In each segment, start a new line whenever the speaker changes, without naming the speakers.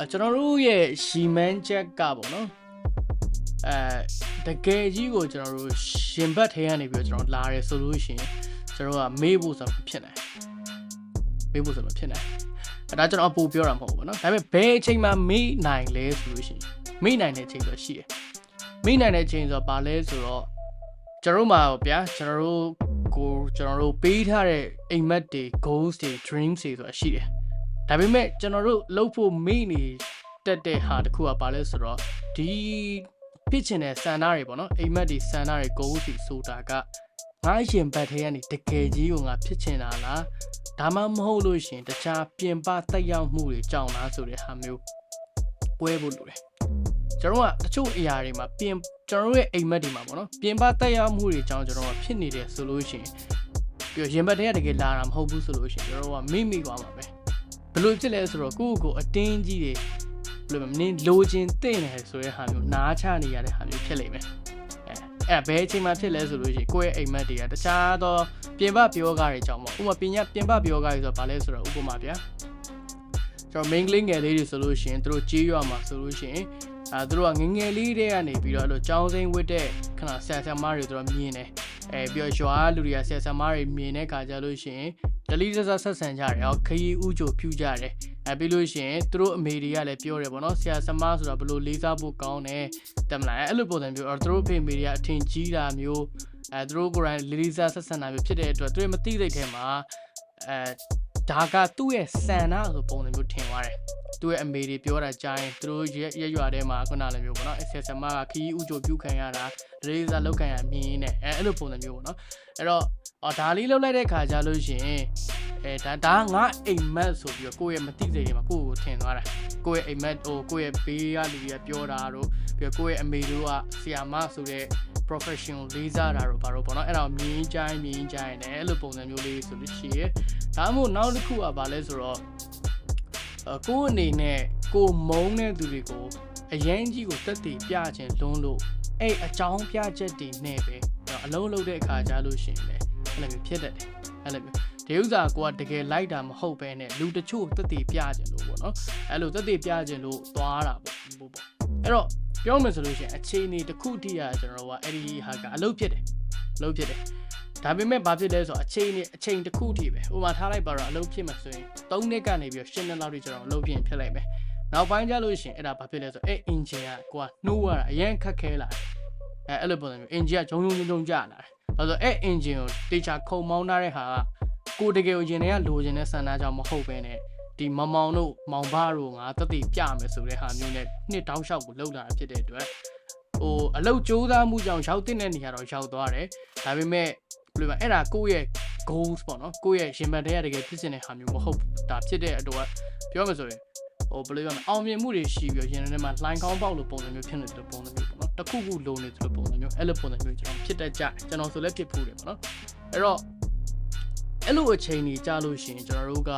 အဲကျွန်တော်တို့ရဲ့ရှီမန်းချက်ကပေါ့နော်အဲတကယ်ကြီးကိုကျွန်တော်တို့ရှင်ဘတ်ထဲကနေပြီးတော့ကျွန်တော်လာရဲဆိုလို့ရှိရင်ကျွန်တော်ကမေးဖို့ဆိုတော့မဖြစ်နိုင်မေးဖို့ဆိုတော့မဖြစ်နိုင်အဲဒါကျွန်တော်အပူပြောတာမဟုတ်ဘူးပေါ့နော်ဒါပေမဲ့ဘယ်အချိန်မှမေးနိုင်လဲဆိုလို့ရှိရင်မေးနိုင်တဲ့အချိန်ဆိုရှိတယ်မေးနိုင်တဲ့အချိန်ဆိုတော့ဘာလဲဆိုတော့ကျွန်တော်တို့မှာဗျာကျွန်တော်တို့ကိုကျွန်တော်တို့ပေးထားတဲ့အိမ်မက်တွေ goals တွေ dreams တွေဆိုတာရှိတယ် ဒါပေမဲ့ကျွန်တော်တို့လုပ်ဖို့မေ့နေတက်တဲ့ဟာတစ်ခုကဘာလဲဆိုတော့ဒီဖြစ်ချင်တဲ့စံသားတွေပေါ့နော်အိမ်မက်တွေစံသားတွေ goals တွေဆိုတာကငါရှင်ဘတ်ထဲကနေတကယ်ကြီးကိုငါဖြစ်ချင်တာလားဒါမှမဟုတ်လို့ရှရင်တခြားပြင်ပတက်ရောက်မှုတွေကြောင့်လားဆိုတဲ့ဟာမျိုးပွဲဖို့လိုတယ်ကျွန်တော်ကတချို့အရာတွေမှာပြင်ကျွန်တော်တို့ရဲ့အိမ်မက်တွေမှာပေါ့နော်ပြင်ပတက်ရောက်မှုတွေကြောင့်ကျွန်တော်ကဖြစ်နေတယ်ဆိုလို့ရှရင်ပြီးတော့ရင်ဘတ်ထဲကတကယ်လာတာမဟုတ်ဘူးဆိုလို့ရှရင်ကျွန်တော်ကမိမိသွားမှာပဲ ဘလို့ဖြစ်လဲဆိုတော့ကိုယ့်ကိုယ်အတင်းကြီးတွေဘယ်လိုမလဲလိုချင်တင့်တယ်ဆိုတဲ့ဟာမျိုးနားချနေရတဲ့ဟာမျိုးဖြစ်လိမ့်မယ်အဲအဲ့ဘယ်အချိန်မှဖြစ်လဲဆိုလို့ရှိရင်ကိုယ့်ရဲ့အိမ်မက်တွေကတခြားသောပြင်ပပြောကားတွေကြောင့်ပေါ့ဥပမာပညာပြင်ပပြောကားတွေဆိုတော့ဘာလဲဆိုတော့ဥပမာဗျာကျွန်တော် main link ငယ်လေးတွေဆိုလို့ရှိရင်တို့ကြေးရွာမှာဆိုလို့ရှိရင်အဲတို့ကငငယ်လေးတွေကနေပြီးတော့အဲ့လိုចောင်းစိမ့်ဝတ်တဲ့ခဏဆရာဆရာမတွေတို့မြင်တယ်အဲပြီးတော့ရွာလူတွေကဆရာဆရာမတွေမြင်တဲ့ခါကျလို့ရှိရင် ဒလီဆဆဆက်ဆန်ကြတယ်ဟောခရီးဥကြိုဖြူကြတယ်အဲပြီးလို့ရှိရင်သူတို့အမေတွေကလည်းပြောတယ်ပေါ့နော်ဆရာဆမဆိုတာဘယ်လိုလေးစားဖို့ကောင်းတယ်တက်မလားအဲ့လိုပုံစံမျိုးအော်သူတို့အဖေအမေတွေကအထင်ကြီးတာမျိုးအဲသူတို့ကိုယ်တိုင်လေးစားဆက်ဆန်တာမျိုးဖြစ်တဲ့အတွက်သူတို့မသိစိတ်ထဲမှာအဲဒါကသူ့ရဲ့စံနာဆိုပုံစံမျိုးထင်သွားတယ်သူ့ရဲ့အမေတွေပြောတာကြားရင်သူတို့ရရရွာထဲမှာခုနလိုမျိုးပေါ့နော်ဆရာဆမကခရီးဥကြိုပြုခံရတာလေးစားလောက်ခံရမြင်နေအဲအဲ့လိုပုံစံမျိုးပေါ့နော်အဲ့တော့ အော်ဒါလေးလောက်လိုက်တဲ့ခါကျလို့ရှိရင်အဲဒါဒါငါအိမ်မက်ဆိုပြီးတော့ကိုယ့်ရဲ့မသိစိတ်တွေမှာကိုယ့်ကိုထင်သွားတာကိုယ့်ရဲ့အိမ်မက်ဟိုကိုယ့်ရဲ့ဘေးကလူတွေကပြောတာတို့ပြီးတော့ကိုယ့်ရဲ့အမေတို့ကဆီယာမဆိုတဲ့ professional လေးစားတာတို့ဘာလို့ပေါ့နော်အဲ့ဒါကိုမြင်းချိုင်းမြင်းချိုင်းနဲ့အဲ့လိုပုံစံမျိုးလေးဆိုလို့ရှိရင်ဒါမှမဟုတ်နောက်တစ်ခုကဘာလဲဆိုတော့အကိုယ့်အနေနဲ့ကိုမုန်းတဲ့သူတွေကိုအရင်ကြီးကိုတက်တည်ပြခြင်းလွန်းလို့အဲ့အကြောင်းပြချက်တွေနဲ့ပဲအလုံးလုံးတဲ့အခါကြားလို့ရှိရင်လေ အဲ့လိုမျိုးဖြစ်တတ်တယ်အဲ့လိုမျိုးဒီဥစ္စာကိုကတကယ်လိုက်တာမဟုတ်ပဲနဲ့လူတချို့တက်တည်ပြခြင်းလို့ပေါ့နော်အဲ့လိုတက်တည်ပြခြင်းလို့သွားတာပေါ့ပေါ့ပေါ့အဲ့တော့ပြောမယ်ဆိုလို့ရှိရင်အခြေအနေတစ်ခုတည်းကကျွန်တော်တို့ကအဲ့ဒီဟာကအလုပ်ဖြစ်တယ်အလုပ်ဖြစ်တယ်ဒါပေမဲ့ဘာဖြစ်လဲဆိုတော့အချိန်နဲ့အချိန်တစ်ခုတည်းပဲဥပမာထားလိုက်ပါတော့အလုပ်ဖြစ်မှာဆိုရင်3နှစ်ကနေပြီးတော့10နှစ်လောက်ထိကျွန်တော်အလုပ်ဖြစ်ရင်ဖြစ်လိုက်မယ်နောက်ပိုင်းကျလို့ရှိရင်အဲ့ဒါဘာဖြစ်လဲဆိုတော့အဲ့ engine ကကိုကနှိုးရတာအရင်ခက်ခဲလာတယ်အဲအဲ့လိုပုံစံမျိုး engine ကဂျုံဂျုံဂျုံဂျုံကြလာတယ် ဘာလို့အဲ့ engine ကိုတေချာခုံမောင်းထားတဲ့ဟာကကိုတကယ်ကိုရင်ထဲကလိုချင်တဲ့ဆန္ဒကြောင့်မဟုတ်ပဲနဲ့ဒီမမောင်တို့မောင်ဘတို့ငါတတိပြမယ်ဆိုတဲ့ဟာမျိုးနဲ့နှစ်တောင်းလျှောက်ကိုလောက်လာတာဖြစ်တဲ့အတွက်ဟိုအလုတ်ကြိုးစားမှုကြောင့်ရောက်တဲ့နေရာတော့ရောက်သွားတယ်ဒါပေမဲ့ဘယ်လိုလဲအဲ့ဒါကိုယ့်ရဲ့ goals ပေါ့နော်ကိုယ့်ရဲ့ရင်မှန်တဲ့တကယ်ဖြစ်စဉ်တဲ့ဟာမျိုးမဟုတ်တာဖြစ်တဲ့အတွက်ပြောမှဆိုရင်ဟိုဘယ်လိုပြောမလဲအောင်မြင်မှုတွေရှိပြီးတော့ရင်ထဲမှာလှိုင်းကောင်းပေါက်လို့ပုံစံမျိုးဖြစ်နေတယ်ပုံစံမျိုးပေါ့နော် တခုခုလုံးနေတယ်ပုံစံမျိုးအဲ့လိုပုံစံမျိုးကျွန်တော်ဖြစ်တတ်ကြကျွန်တော်ဆိုလည်းဖြစ်ဖို့တယ်ပေါ့နော်အဲ့တော့အဲ့လိုအချိန်ကြီးကြာလို့ရှိရင်ကျွန်တော်တို့က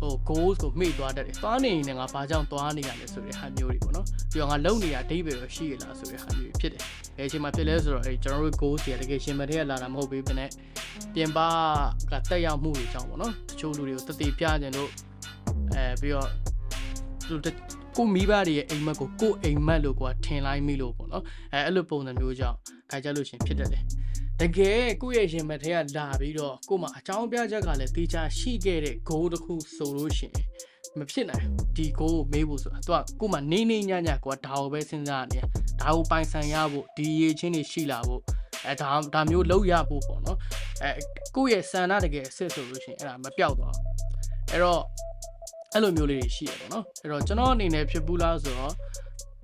ဟို goals ကိုမေ့သွားတတ်တယ်။သွားနေရင်လည်းငါဘာကြောင့်သွားနေရလဲဆိုတဲ့ဟာမျိုးတွေပေါ့နော်။ပြီးတော့ငါလုံနေရအဓိပ္ပာယ်ရောရှိရလားဆိုတဲ့ဟာမျိုးတွေဖြစ်တယ်။ဘယ်အချိန်မှာဖြစ်လဲဆိုတော့အဲကျွန်တော်တို့ goals တွေတကယ်ရှင်မတဲ့လာတာမဟုတ်ဘူးပြနဲ့ပြင်ပကတက်ရောက်မှုတွေကြောင့်ပေါ့နော်။တချို့လူတွေကိုတတိပြကြင်လို့အဲပြီးတော့သူ ကိုမိဘတွေရဲ့အိမ်မက်ကိုကိုအိမ်မက်လို့ကွာထင်လိုက်မိလို့ပေါ့နော်။အဲအဲ့လိုပုံစံမျိုးကြောင့်ခါကြလို့ရှင်ဖြစ်တတ်တယ်။တကယ်ကိုယ့်ရဲ့ရင်မထဲကလာပြီးတော့ကို့မှာအကြောင်းပြချက်ကလည်းတေချာရှိခဲ့တဲ့ goal တစ်ခုဆိုလို့ရှိရင်မဖြစ်နိုင်ဒီ goal ကိုမေးဖို့ဆိုတာသူကကို့မှာနေနေညညကိုကဒါကိုပဲစဉ်းစားနေဒါကိုပိုင်ဆိုင်ရဖို့ဒီရည်ချင်းတွေရှိလာဖို့အဲဒါဒါမျိုးလောက်ရဖို့ပေါ့နော်အဲကိုယ့်ရဲ့စံနာတကယ်အစ်စ်ဆိုလို့ရှိရင်အဲ့ဒါမပြောက်သွားအဲ့တော့ အဲ့လိုမျိုးလေးတွေရှိရပေါ့နော်အဲ့တော့ကျွန်တော်အနေနဲ့ဖြစ်ဘူးလားဆိုတော့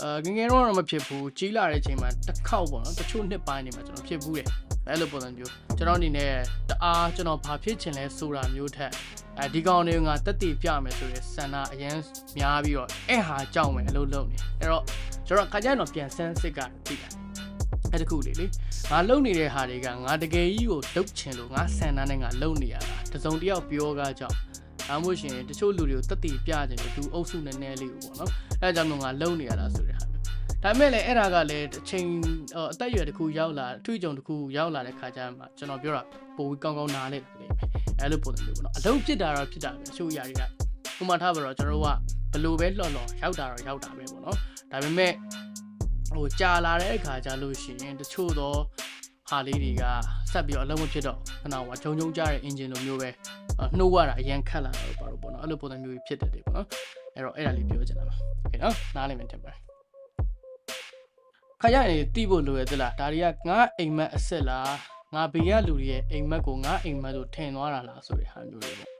အဲငငယ်တော့မဖြစ်ဘူးကြီးလာတဲ့အချိန်မှာတစ်ခေါက်ပေါ့နော်တချို့နှစ်ပိုင်းနေမှာကျွန်တော်ဖြစ်ဘူးတယ်အဲ့လိုပုံစံမျိုးကျွန်တော်အနေနဲ့တအားကျွန်တော်ဘာဖြစ်ချင်လဲဆိုတာမျိုးထက်အဲဒီကောင်တွေကငါတက်တည်ပြမယ်ဆိုရဲဆန္ဒအရင်များပြီးတော့အဲ့ဟာကြောက်မယ်အလုပ်လုပ်နေအဲ့တော့ကျွန်တော်ခါကျရင်တော့ပြန်ဆန်းစစ်ကသိတာအဲ့တခုလေးလေငါလုံနေတဲ့ဟာတွေကငါတကယ်ကြီးကိုလုတ်ချင်လို့ငါဆန္ဒနဲ့ငါလုံနေရတာတစုံတယောက်ပြောကားကြောင့် အမို့ရှင်တချို့လူတွေကိုတက်တည်ပြခြင်းလို့သူအုပ်စုနည်းနည်းလေးကိုပေါ့နော်အဲဒါကြောင့်မို့ငါလုံနေရတာဆိုတဲ့ဟာမျိုးဒါပေမဲ့လည်းအဲ့ဒါကလည်းအချိန်အသက်အရွယ်တစ်ခုရောက်လာအထွေအကြုံတစ်ခုရောက်လာတဲ့ခါကျမှကျွန်တော်ပြောတာပိုပြီးကောင်းကောင်းနားလဲတယ်လေအဲ့လိုပုံစံမျိုးပေါ့နော်အလုံးဖြစ်တာတော့ဖြစ်တာပဲအချို့အရာတွေကဥပမာထားပါတော့ကျွန်တော်တို့ကဘဘလို့ပဲလှော့လှော့ရောက်တာတော့ရောက်တာပဲပေါ့နော်ဒါပေမဲ့ဟိုကြာလာတဲ့အခါကျလို့ရှိရင်တချို့တော့ဟာလေးတွေကဆက်ပြီးတော့အလုံးမဖြစ်တော့ခဏဟိုဂျုံဂျုံကြတဲ့ engine လိုမျိုးပဲ နှိုးရတာအရင်ခက်လာတော့ပါတော့ပေါ့နော်အဲ့လိုပုံစံမျိုးကြီးဖြစ်တတ်တယ်ပေါ့နော်အဲ့တော့အဲ့ဒါလေးပြောချင်တာပါโอเคနော်နားလည်မယ်ထင်ပါတယ်ခါရရင်တိဖို့လိုရသလားဒါတွေကငါအိမ်မက်အစ်စ်လားငါဘေးကလူတွေရဲ့အိမ်မက်ကိုငါအိမ်မက်လို့ထင်သွားတာလားဆိုတဲ့ဟာမျိုးတွေပေါ့